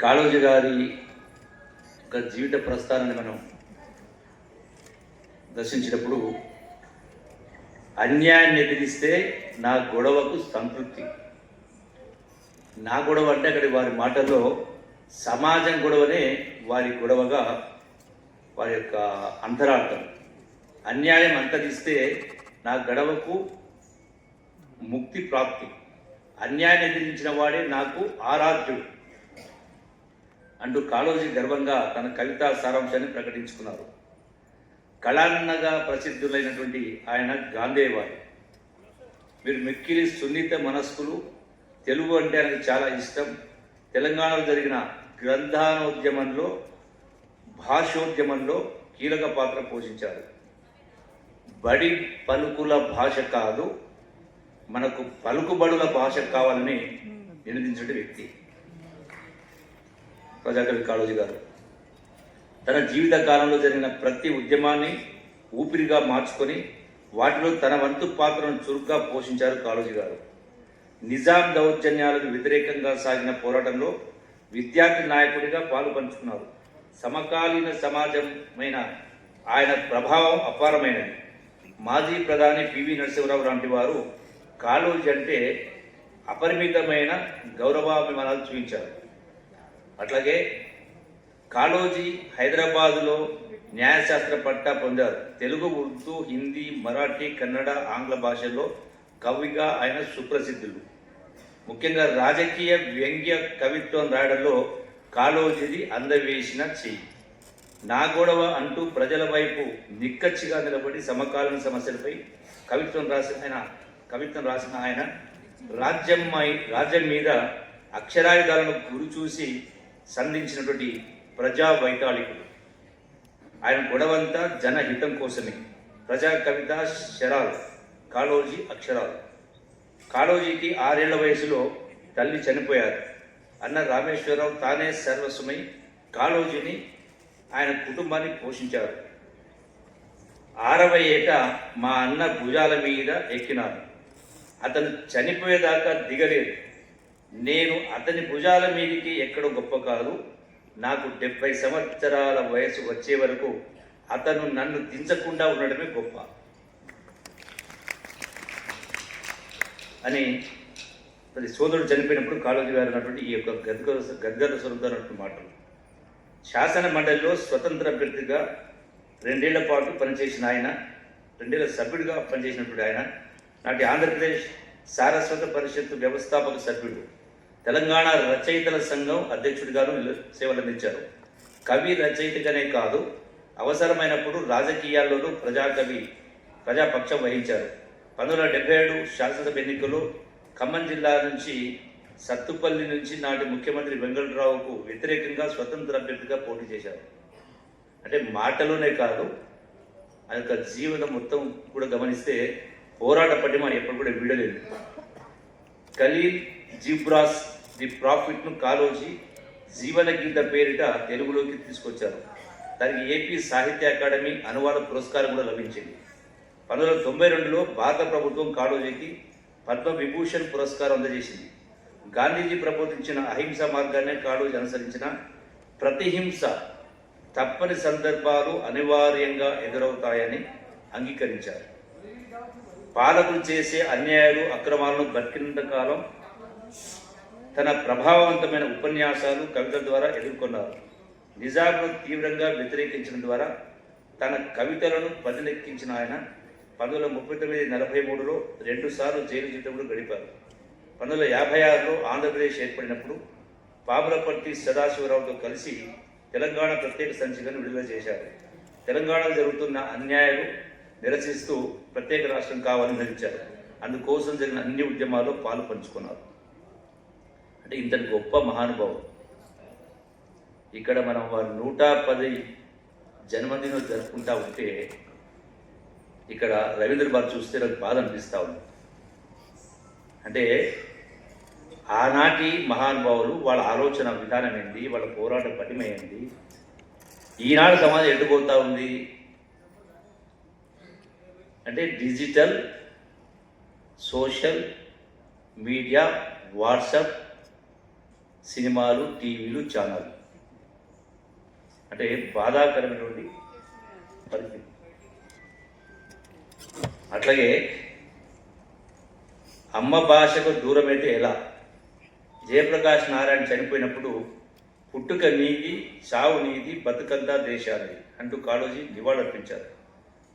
కాళోజీ గారి యొక్క జీవిత ప్రస్థానాన్ని మనం దర్శించినప్పుడు అన్యాయాన్ని ఎదిరిస్తే నా గొడవకు సంతృప్తి. నా గొడవ అంటే అక్కడి వారి మాటల్లో సమాజం గొడవనే వారి గొడవగా వారి యొక్క అంతరార్థం. అన్యాయం అంతరిస్తే నా గడవకు ముక్తి ప్రాప్తి. అన్యాయాన్ని ఎదిరించిన వాడే నాకు ఆరాధ్యుడు. అంటూ కాళోజీ గర్వంగా తన కవితా సారాంశాన్ని ప్రకటించుకున్నారు. కళాన్నగా ప్రసిద్ధులైనటువంటి ఆయన గాంధేవారి. మీరు మిక్కిలి సున్నిత మనస్కులు తెలుగు అంటే ఆయనకు చాలా ఇష్టం. తెలంగాణలో జరిగిన గ్రంథానోద్యమంలో భాషోద్యమంలో కీలక పాత్ర పోషించారు. బడి పలుకుల భాష కాదు మనకు పలుకుబడుల భాష కావాలని నినదించిన వ్యక్తి. ప్రజాకవి కాళోజీ గారు. తన జీవిత కాలంలో జరిగిన ప్రతి ఉద్యమాన్ని ఊపిరిగా మార్చుకొని వాటిలో తన వంతు పాత్రను చురుగ్గా పోషించారు కాళోజీ గారు. నిజాం దౌర్జన్యాలకు వ్యతిరేకంగా సాగిన పోరాటంలో విద్యార్థి నాయకుడిగా పాలు పంచుకున్నారు సమకాలీన సమాజమైన ఆయన ప్రభావం అపారమైనది. మాజీ ప్రధాని పివి నరసింహరావు లాంటి వారు కాళోజీ అంటే అపరిమితమైన గౌరవాభిమానాలు చూపించారు. అట్లాగే కాళోజీ హైదరాబాదులో న్యాయశాస్త్ర పట్టా పొందారు. తెలుగు ఉర్దూ హిందీ మరాఠీ కన్నడ ఆంగ్ల భాషల్లో కవిగా ఆయన సుప్రసిద్ధులు. ముఖ్యంగా రాజకీయ వ్యంగ్య కవిత్వం రాయడంలో కాళోజీది అందవేసిన చెయ్యి. నా గొడవ అంటూ ప్రజల వైపు నిక్కచ్చిగా నిలబడి సమకాలీన సమస్యలపై కవిత్వం రాసిన ఆయన కవిత్వం రాసిన ఆయన రాజ్యం రాజ్యం మీద అక్షరాయుధాలను గురి చూసి సంధించినటువంటి ప్రజా వైతాళికుడు. ఆయన గొడవంతా జనహితం కోసమే. ప్రజా కవిత శరాలు కాళోజీ అక్షరాలు. కాళోజీకి ఆరేళ్ళ వయసులో తల్లి చనిపోయారు. అన్న రామేశ్వరరావు తానే సర్వస్వమై కాళోజీని ఆయన కుటుంబాన్ని పోషించారు. ఆరవ ఏట మా అన్న భుజాల మీద ఎక్కినారు. అతను చనిపోయేదాకా దిగలేదు. నేను అతని భుజాల మీదకి ఎక్కడో గొప్ప కాదు. నాకు డెబ్బై సంవత్సరాల వయసు వచ్చే వరకు అతను నన్ను దించకుండా ఉండడమే గొప్ప. అని మరి సోదరుడు చనిపోయినప్పుడు కాళోజీ గారు అన్నటువంటి ఈ యొక్క గద్గద గద్గద స్వరంతో మాటలు. శాసన మండలిలో స్వతంత్ర అభ్యర్థిగా రెండేళ్ళ పాటు పనిచేసిన ఆయన రెండేళ్ళ సభ్యుడిగా పనిచేసినటువంటి ఆయన నాటి ఆంధ్రప్రదేశ్ సారస్వత పరిషత్తు వ్యవస్థాపక సభ్యుడు. తెలంగాణ రచయితల సంఘం అధ్యక్షుడిగాను సేవలందించారు. కవి రచయితగానే కాదు అవసరమైనప్పుడు రాజకీయాల్లోనూ ప్రజాకవి ప్రజాపక్షం వహించారు. పంతొమ్మిది వందల డెబ్బై ఏడు శాసనసభ ఎన్నికలు ఖమ్మం జిల్లా నుంచి సత్తుపల్లి నుంచి నాటి ముఖ్యమంత్రి వెంకటరావుకు వ్యతిరేకంగా స్వతంత్ర అభ్యర్థిగా పోటీ చేశారు. అంటే మాటలోనే కాదు ఆ యొక్క జీవితం మొత్తం కూడా గమనిస్తే పోరాట పట్టి మనం ఎప్పుడు కూడా వీడలేదు. ఖలీల్ జిబ్రాస్ ది ప్రాఫిట్ను కాలోజీ జీవన గీత పేరిట తెలుగులోకి తీసుకొచ్చారు. దానికి ఏపీ సాహిత్య అకాడమీ అనువాద పురస్కారం కూడా లభించింది. పంతొమ్మిది వందల తొంభై రెండులో భారత ప్రభుత్వం కాళోజీకి పద్మ విభూషణ్ పురస్కారం అందజేసింది. గాంధీజీ ప్రబోధించిన అహింస మార్గాన్ని కాళోజీ అనుసరించిన ప్రతిహింస తప్పని సందర్భాలు అనివార్యంగా ఎదురవుతాయని అంగీకరించారు. పాలకులు చేసే అన్యాయాలు అక్రమాలను బతికినంత కాలం తన ప్రభావవంతమైన ఉపన్యాసాలు కవితల ద్వారా ఎదుర్కొన్నారు. నిజాంను తీవ్రంగా వ్యతిరేకించడం ద్వారా తన కవితలను పదిలెక్కించిన ఆయన పంతొమ్మిది వందల ముప్పై తొమ్మిది నలభై మూడులో రెండుసార్లు జైలు జీవితంలో గడిపారు. పంతొమ్మిది వందల యాభై ఆరులో ఆంధ్రప్రదేశ్ ఏర్పడినప్పుడు పాములపర్తి సదాశివరావుతో కలిసి తెలంగాణ ప్రత్యేక సంచికను విడుదల చేశారు. తెలంగాణలో జరుగుతున్న అన్యాయాలు నిరసిస్తూ ప్రత్యేక రాష్ట్రం కావాలని ధరించారు అందుకోసం జరిగిన అన్ని ఉద్యమాల్లో పాలు పంచుకున్నారు. అంటే ఇంతటి గొప్ప మహానుభావం ఇక్కడ మనం వారి నూట పది జన్మదినం జరుపుకుంటా ఉంటే ఇక్కడ రవీంద్ర భారత్ చూస్తే నాకు బాధ అనిపిస్తూ ఉంది. అంటే ఆనాటి మహానుభావులు వాళ్ళ ఆలోచన విధానం ఏంటి వాళ్ళ పోరాట పటిమ ఈనాడు సమాజం ఎట్టుపోతా ఉంది? అంటే డిజిటల్ సోషల్ మీడియా వాట్సాప్ సినిమాలు టీవీలు ఛానల్. అంటే బాధాకరమైనటువంటి పరిస్థితి. అట్లాగే అమ్మ భాషకు దూరమైతే ఎలా? జయప్రకాష్ నారాయణ చనిపోయినప్పుడు పుట్టుక నీది చావు నీది బతుకంతా దేశాలది అంటూ కాళోజీ నివాళులర్పించారు.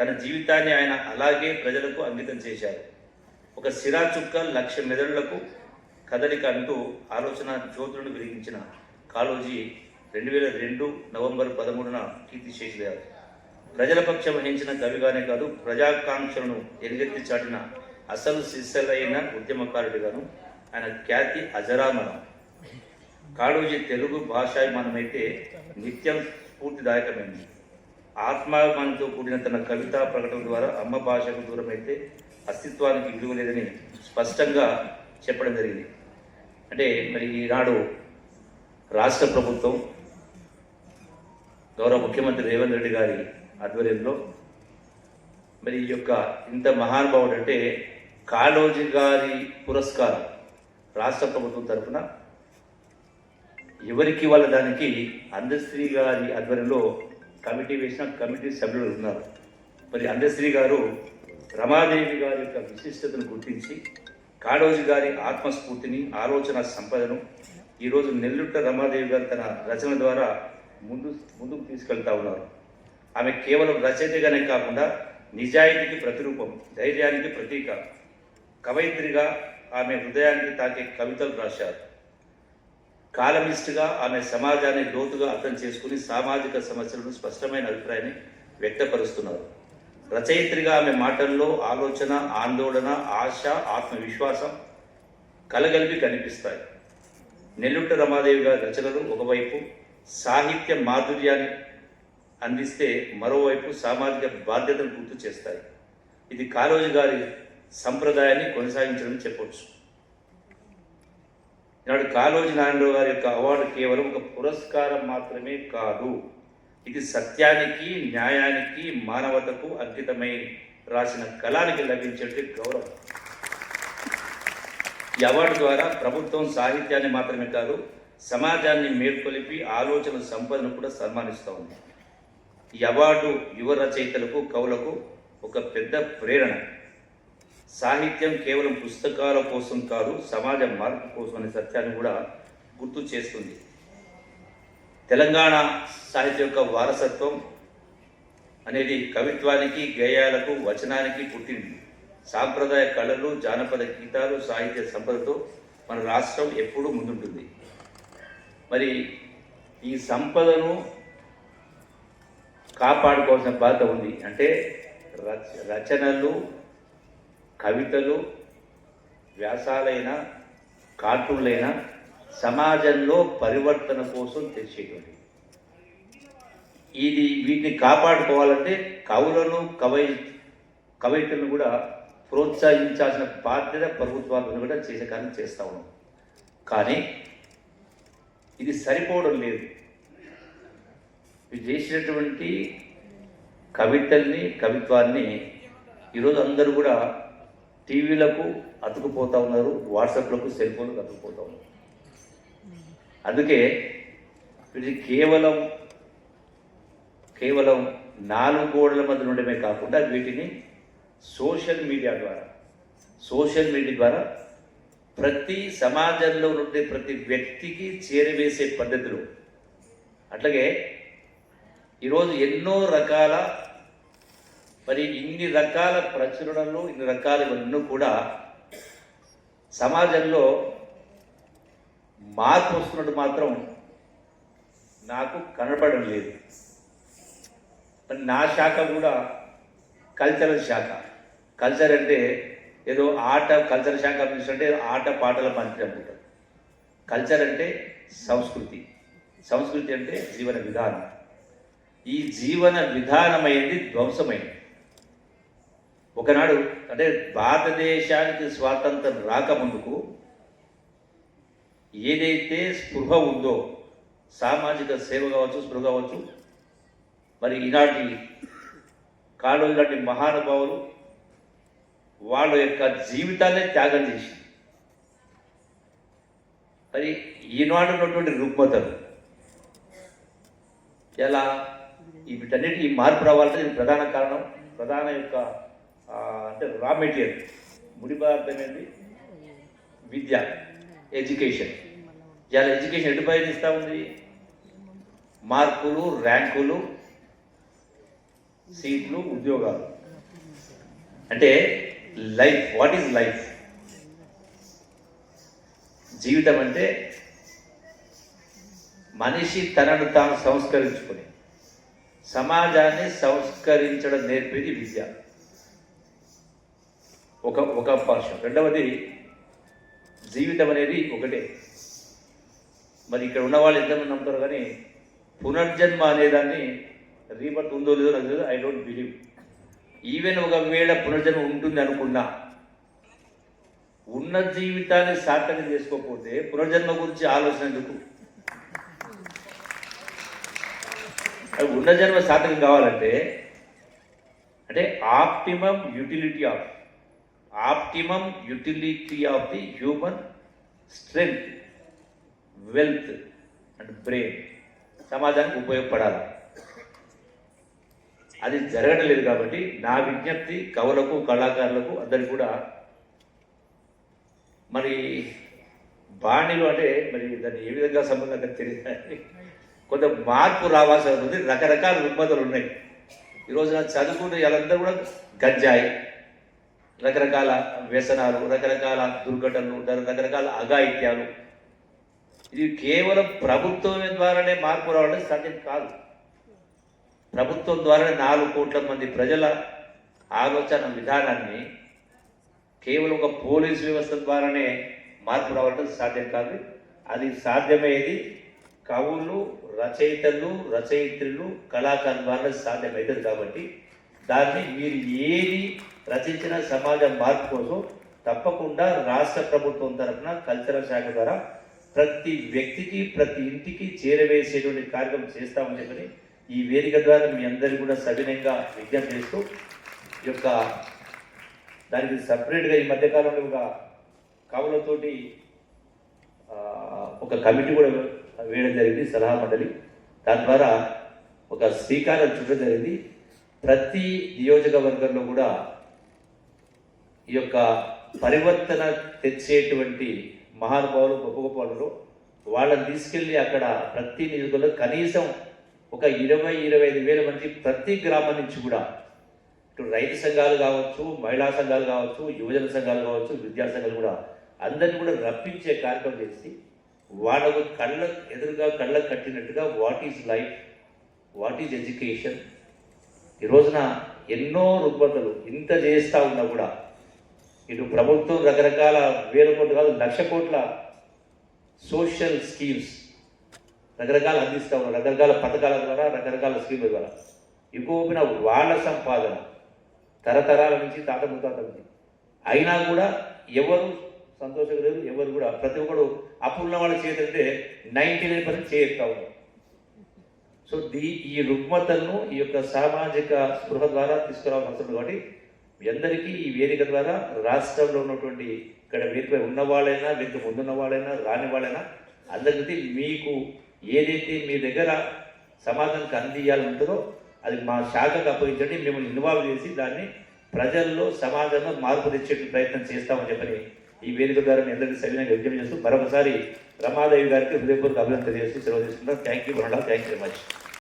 తన జీవితాన్ని ఆయన అలాగే ప్రజలకు అంకితం చేశారు. ఒక సిరా చుక్క లక్ష మెదడులకు కదలిక అంటూ ఆలోచన జ్యోతులను వెలిగించిన కాళోజీ రెండు వేల రెండు నవంబర్ పదమూడున కీర్తి చేశారు ప్రజల పక్షం వహించిన కవిగానే కాదు ప్రజాకాంక్షలను ఎలుగెత్తి చాటిన అసలు శిష్యులైన ఉద్యమకారుడిగాను ఆయన ఖ్యాతి అజరామరం. కాళోజీ తెలుగు భాషాభిమానమైతే నిత్యం స్ఫూర్తిదాయకమైంది. ఆత్మాభిమానంతో కూడిన తన కవితా ప్రకటన ద్వారా అమ్మ భాషకు దూరమైతే అస్తిత్వానికి విలువ లేదని స్పష్టంగా చెప్పడం జరిగింది. అంటే మరి ఈనాడు రాష్ట్ర ప్రభుత్వం గౌరవ ముఖ్యమంత్రి రేవంత్ రెడ్డి గారి ఆధ్వర్యంలో మరి ఈ యొక్క ఇంత మహానుభావుడు అంటే కాళోజీ గారి పురస్కారం రాష్ట్ర ప్రభుత్వం తరఫున ఎవరికి వాళ్ళ దానికి అందశ్రీ గారి ఆధ్వర్యంలో కమిటీ వేసిన కమిటీ సభ్యులు ఉన్నారు. మరి అందశ్రీ గారు రమాదేవి గారి యొక్క విశిష్టతను గుర్తించి కాళోజీ గారి ఆత్మస్ఫూర్తిని ఆలోచన సంపదను ఈరోజు నెల్లుట్ట రమాదేవి గారు తన రచన ద్వారా ముందు ముందుకు తీసుకెళ్తా ఉన్నారు. ఆమె కేవలం రచయితగానే కాకుండా నిజాయితీకి ప్రతిరూపం ధైర్యానికి ప్రతీక. కవయిత్రిగా ఆమె హృదయానికి తాకే కవితలు రాశారు. కాలమిస్ట్గా ఆమె సమాజాన్ని లోతుగా అర్థం చేసుకుని సామాజిక సమస్యలను స్పష్టమైన అభిప్రాయాన్ని వ్యక్తపరుస్తున్నారు. రచయిత్రిగా ఆమె మాటల్లో ఆలోచన ఆందోళన ఆశ ఆత్మవిశ్వాసం కలగలిపి కనిపిస్తాయి. నెల్లుట్ట రమాదేవి గారి రచనలు ఒకవైపు సాహిత్య మాధుర్యాన్ని అందిస్తే మరోవైపు సామాజిక బాధ్యతను గుర్తు చేస్తాయి. ఇది కాళోజీ గారి సంప్రదాయాన్ని కొనసాగించడం చెప్పవచ్చు ఈనాడు కాళోజీ నారాయణరావు గారి యొక్క అవార్డు కేవలం ఒక పురస్కారం మాత్రమే కాదు. ఇది సత్యానికి న్యాయానికి మానవతకు అంకితమై రాసిన కళానికి లభించే గౌరవం. ఈ అవార్డు ద్వారా ప్రభుత్వం సాహిత్యాన్ని మాత్రమే కాదు సమాజాన్ని మేల్కొలిపి ఆలోచన సంపదను కూడా సన్మానిస్తూ ఉంది. ఈ అవార్డు యువ రచయితలకు కవులకు ఒక పెద్ద ప్రేరణ. సాహిత్యం కేవలం పుస్తకాల కోసం కాదు సమాజ మార్పు కోసం అనే సత్యాన్ని కూడా గుర్తు చేస్తుంది తెలంగాణ సాహిత్యం యొక్క వారసత్వం అనేది కవిత్వానికి గేయాలకు వచనానికి పుట్టింది. సాంప్రదాయ కళలు జానపద గీతాలు సాహిత్య సంపదతో మన రాష్ట్రం ఎప్పుడూ ముందుంటుంది. మరి ఈ సంపదను కాపాడుకోవాల్సిన బాధ్యత ఉంది. అంటే రచ రచనలు కవితలు వ్యాసాలైన కార్టూన్లైనా సమాజంలో పరివర్తన కోసం తెచ్చేటువంటి ఇది వీటిని కాపాడుకోవాలంటే కవులను కవై కవయితలను కూడా ప్రోత్సహించాల్సిన బాధ్యత ప్రభుత్వాలను కూడా చేసే కానీ చేస్తూ ఉన్నాం. కానీ ఇది సరిపోవడం లేదు. ఇది చేసినటువంటి కవితల్ని కవిత్వాన్ని ఈరోజు అందరూ కూడా టీవీలకు అతుకుపోతూ ఉన్నారు వాట్సాప్లకు సెల్ ఫోన్లకు అతుకుపోతూ ఉన్నారు. అందుకే ఇది కేవలం కేవలం నాలుగు గోడల మధ్య ఉండడమే కాకుండా వీటిని సోషల్ మీడియా ద్వారా సోషల్ మీడియా ద్వారా ప్రతి సమాజంలో ఉండే ప్రతి వ్యక్తికి చేరవేసే పద్ధతులు. అట్లాగే ఈరోజు ఎన్నో రకాల మరి ఇన్ని రకాల ప్రచురణలు ఇన్ని రకాలు ఇవన్నీ కూడా సమాజంలో మార్పు వస్తున్నట్టు మాత్రం నాకు కనపడడం లేదు. నా శాఖ కూడా కల్చరల్ శాఖ. కల్చర్ అంటే ఏదో ఆట కల్చర్ శాఖ మినిస్టర్ అంటే ఆట పాటల మంత్రి అనుకుంటారు కల్చర్ అంటే సంస్కృతి. సంస్కృతి అంటే జీవన విధానం. ఈ జీవన విధానమైంది ధ్వంసమైంది. ఒకనాడు అంటే భారతదేశానికి స్వాతంత్రం రాకముందుకు ఏదైతే స్పృహ ఉందో సామాజిక సేవ కావచ్చు స్పృహ కావచ్చు మరి ఈనాటి కాళ్ళు ఇలాంటి మహానుభావులు వాళ్ళ యొక్క జీవితాన్ని త్యాగం చేసి మరి ఈనాడు ఉన్నటువంటి రుగ్మతలు ఎలా? వీటన్నిటి ఈ మార్పు రావాలంటే ప్రధాన కారణం ప్రధాన యొక్క అంటే రా మెటీరియల్ ముడి పదార్థం ఏంటి? విద్య. ఎడ్యుకేషన్. ఇవాళ ఎడ్యుకేషన్ ఎటు ప్రయత్నిస్తూ ఉంది? మార్కులు ర్యాంకులు సీట్లు ఉద్యోగాలు. అంటే లైఫ్ వాట్ ఈజ్ లైఫ్? జీవితం అంటే మనిషి తనను తాను సంస్కరించుకుని సమాజాన్ని సంస్కరించడం నేర్పేది విద్య. ఒక ఒక పార్శ్వం రెండవది జీవితం అనేది ఒకటే. మరి ఇక్కడ ఉన్న వాళ్ళు ఎంతమంది నమ్ముతారు కానీ పునర్జన్మ అనేదాన్ని రీబర్త్ ఉందో లేదో నాకు తెలియదు. ఐ డోంట్ బిలీవ్ ఈవెన్ ఒకవేళ పునర్జన్మ ఉంటుంది అనుకున్నా ఉన్న జీవితాన్ని సార్థకం చేసుకోకపోతే పునర్జన్మ గురించి ఆలోచన ఎందుకు? ఉన్న జన్మ సార్థకం కావాలంటే అంటే optimum utility of optimum utility of the human strength wealth and brain. సమాజానికి ఉపయోగపడాలి. అది జరగడం లేదు కాబట్టి నా విజ్ఞప్తి కవులకు కళాకారులకు అందరికి కూడా మరి బాణీలు అంటే మరి దాన్ని ఏ విధంగా సంబంధంగా తెలియదు కొంత మార్పు రావాల్సి ఉంది రకరకాల రుగ్మతలు ఉన్నాయి. ఈరోజు నా చదువుకుంటే వాళ్ళందరూ కూడా గంజాయి. రకరకాల వ్యసనాలు రకరకాల దుర్ఘటనలు రకరకాల అఘాయిత్యాలు. ఇది కేవలం ప్రభుత్వం ద్వారానే మార్పు రావడం సాధ్యం కాదు. ప్రభుత్వం ద్వారానే నాలుగు కోట్ల మంది ప్రజల ఆలోచన విధానాన్ని కేవలం ఒక పోలీస్ వ్యవస్థ ద్వారానే మార్పు రావడం సాధ్యం కాదు. అది సాధ్యమయ్యేది కవులు రచయితలు రచయిత్రులు కళాకారుల ద్వారా సాధ్యమవుతుంది కాబట్టి దాన్ని మీరు ఏది రచించిన సమాజ మార్పు కోసం తప్పకుండా రాష్ట్ర ప్రభుత్వం తరఫున కల్చరల్ శాఖ ద్వారా ప్రతి వ్యక్తికి ప్రతి ఇంటికి చేరవేసేటువంటి కార్యక్రమం చేస్తామని చెప్పని ఈ వేదిక ద్వారా మీ అందరికీ కూడా సవినయంగా విజ్ఞప్తి చేస్తూ ఈ యొక్క దానికి సపరేట్గా ఈ మధ్యకాలంలో ఒక కవులతోటి ఒక కమిటీ కూడా వేయడం జరిగింది సలహా మండలి. దాని ద్వారా ఒక శ్రీకారం చుట్టడం జరిగింది. ప్రతి నియోజకవర్గంలో కూడా ఈ యొక్క పరివర్తన తెచ్చేటువంటి మహానుభావులు గొప్ప గొప్పలు వాళ్ళని తీసుకెళ్ళి అక్కడ ప్రతి నియోజకవర్గంలో కనీసం ఒక ఇరవై ఇరవై ఐదు వేల మంది ప్రతి గ్రామం నుంచి కూడా ఇటు రైతు సంఘాలు కావచ్చు మహిళా సంఘాలు కావచ్చు యువజన సంఘాలు కావచ్చు విద్యా సంఘాలు కూడా అందరిని కూడా రప్పించే కార్యక్రమం చేసి వాళ్ళకు కళ్ళ ఎదురుగా కళ్ళకు కట్టినట్టుగా what is life what is education. ఈ రోజున ఎన్నో రుగ్మతలు ఇంత చేస్తూ ఉన్నా కూడా ఇటు ప్రభుత్వం రకరకాల వేల కోట్లు కాదు లక్ష కోట్ల సోషల్ స్కీమ్స్ రకరకాల అందిస్తూ ఉన్నారు. రకరకాల పథకాల ద్వారా రకరకాల స్కీముల ద్వారా. ఎక్కువ వాళ్ళ సంపాదన తరతరాల నుంచి తాత ముత్తాత నుంచి. అయినా కూడా ఎవరు సంతోషం లేరు ఎవరు కూడా. ప్రతి ఒక్కడు అప్పున్న వాళ్ళ చేతంటే నైంటీ నైన్ పర్సెంట్ చేయెత్తా ఉన్నారు. సో దీ ఈ రుగ్మతలను ఈ యొక్క సామాజిక స్పృహ ద్వారా తీసుకురావాల్సిన వస్తుంది కాబట్టి మీ అందరికీ ఈ వేదిక ద్వారా రాష్ట్రంలో ఉన్నటువంటి ఇక్కడ వేదికపై ఉన్న వాళ్ళైనా వేదిక ముందున్న వాళ్ళైనా రాని వాళ్ళైనా అందరికీ మీకు ఏదైతే మీ దగ్గర సమాధానానికి అందియాలని ఉంటుందో అది మా శాఖకు అప్పగించండి. మిమ్మల్ని ఇన్వాల్వ్ చేసి దాన్ని ప్రజల్లో సమాజంలో మార్పు తెచ్చే ప్రయత్నం చేస్తామని చెప్పని ఈ వేదిక ద్వారా మీ అందరికీ సవినంగా విజ్ఞప్తి చేస్తూ మరొకసారి రమాదేవి గారికి హృదయపూర్వక అభినందన తెలియజేస్తూ సెలవు తీసుకుంటాం thank you thank you very much